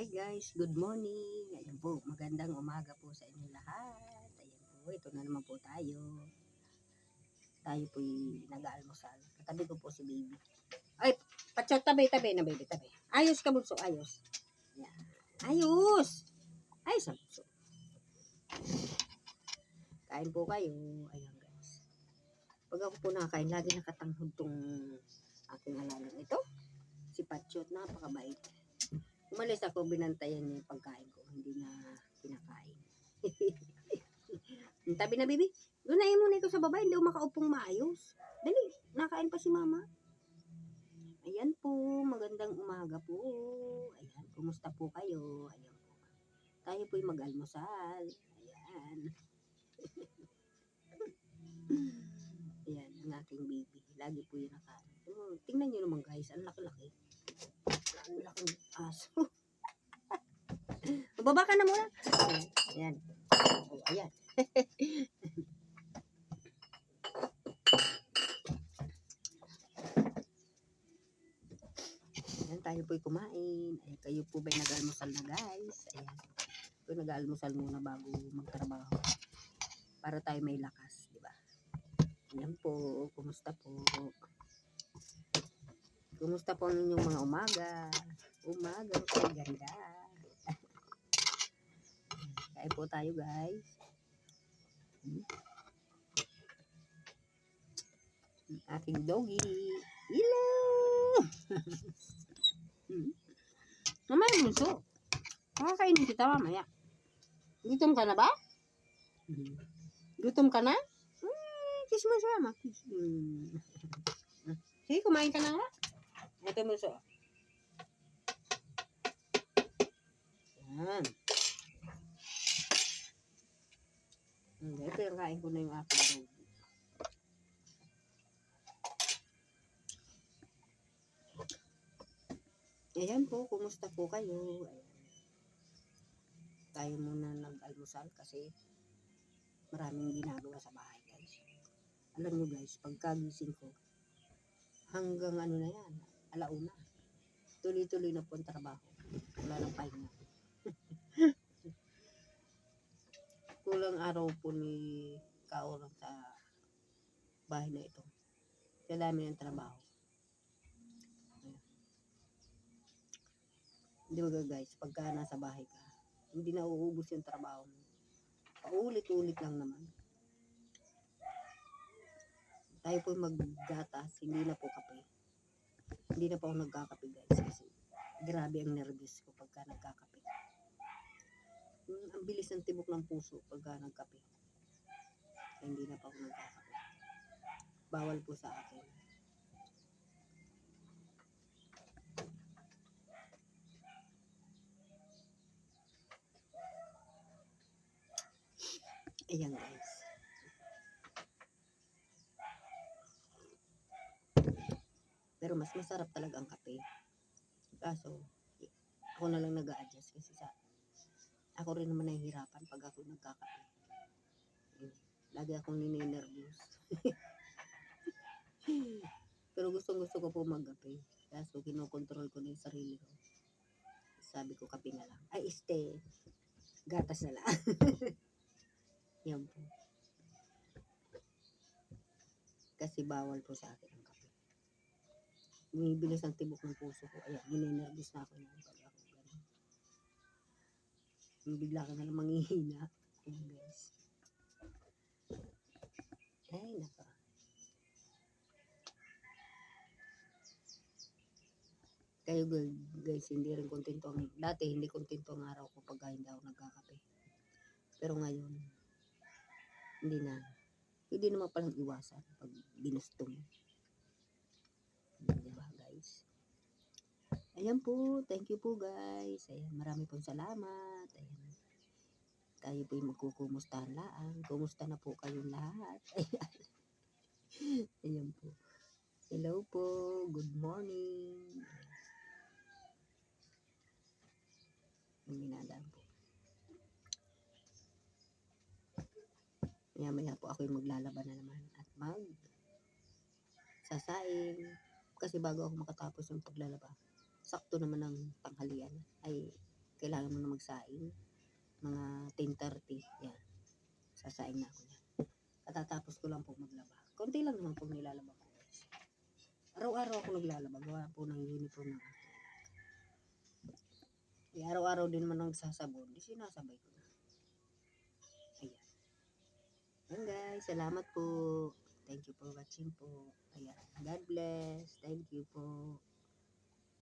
Hi guys, good morning. Ayan po, magandang umaga po sa inyo lahat. Ayan po, ito na naman po tayo. Tayo po nag-aalmusal. Katabi ko po si baby. Ay, patsyot, tabi, tabi na baby, tabi. Ayos ka bunso, ayos. Ayan. Ayos! Ayos ang bunso. Kain po kayo. Ayan guys. Pag ako po nakakain, lagi nakatanghod tong aking alalang ito. Si Patsyot, napakabait. Umalis ako, binantayan niya yung pagkain ko. Hindi na kinakain. Tabi na, baby. Na muna ko sa baba. Hindi ako makaupong maayos. Dali, nakain pa si mama. Ayan po, magandang umaga po. Ayan, kumusta po kayo? Ayan po. Tayo po'y mag-almusal. Ayan. Ayan, ang aking baby. Lagi po yun nakain. Tingnan nyo naman guys, ang laki-laki. Baba ka na muna. Ayan. Oh, ayan. Ayan, tayo po'y kumain. Ayan, kayo po ba'y nag-almusal na guys? Ayan. Ito nag-almusal muna bago magtrabaho. Para tayo may lakas, di ba? Ayan po, kumusta po? Kumusta po ang inyong mga umaga? Umaga, kay ganda. Kain po tayo guys. Ang Aking doggy. Hello! Mamaya bunso. Makakainin kita mamaya. Gutom ka na ba? Gutom ka na? Hmm, kiss mo siya, ma. Hmm. Sige, kumain ka na nga. Ito mo so. Yan. Hindi, ito yung kain ko na yung aking dog. Ayan po, kumusta po kayo? Ayan. Tayo muna nag-almusal kasi maraming ginagawa sa bahay guys. Alam nyo guys, pagkagising ko, hanggang ano na yan, alauna. Tuloy-tuloy na po ang trabaho. Wala nang pahinga. Kulang araw po ni Kaurang sa bahay na ito. Sa dami ng trabaho. Ayan. Di ba guys, pagka nasa bahay ka, hindi na uubos yung trabaho mo. Paulit-ulit lang naman. Tayo po maggatas, hindi na po kape. Hindi na po ako nagkakape guys kasi grabe ang nervous ko pagka nagkakape. Ang bilis ng tibok ng puso pagka nagkape. Kaya hindi na po ako nagkakape. Bawal po sa akin. Ayan guys. Pero mas masarap talaga ang kape. Kaso, ako na lang nag-a-adjust kasi sa ako rin naman nahihirapan pag ako nagkakape. Lagi akong nininervous. Pero gustong gusto ko po magkape. Kaso kinokontrol ko na yung sarili ko. Sabi ko kape na lang. Ay, este. Gatas na lang. Yan po. Kasi bawal po sa akin ang kape. Bumibilis ang tibok ng puso ko. Ayan, ninenervous na ako ganun. Yung Bigla ka na manghihina. Ayan guys. Ay, naka. Kayo gu- guys, hindi rin kontento dati hindi kontento ang araw ko pag hindi ako nagkakape. Pero ngayon, hindi na. Hindi naman palang iwasan pag ginusto mo. Di ba guys? Ayan po, thank you po guys. Ayan, marami pong salamat. Ayan. Tayo po yung magkukumustahan laang. Kumusta na po kayong lahat? Ayan. Ayan po. Hello po, good morning. Minadaan po. Maya maya po ako yung maglalaban na naman at mag sasaing. Kasi bago ako makatapos yung paglalaba, sakto naman ng tanghalian ay kailangan mo na magsaing. Mga 10.30. Yan. Sasaing na ako yan. Katatapos ko lang po maglaba. Konti lang naman po nilalaba ko. Araw-araw ako naglalaba. Gawa po ng uniform ng. Eh, araw-araw din naman ang sasabon. Di sinasabay ko na. Ayan. Ayan guys. Salamat po. Thank you for watching po. Ayan. God bless. Thank you po.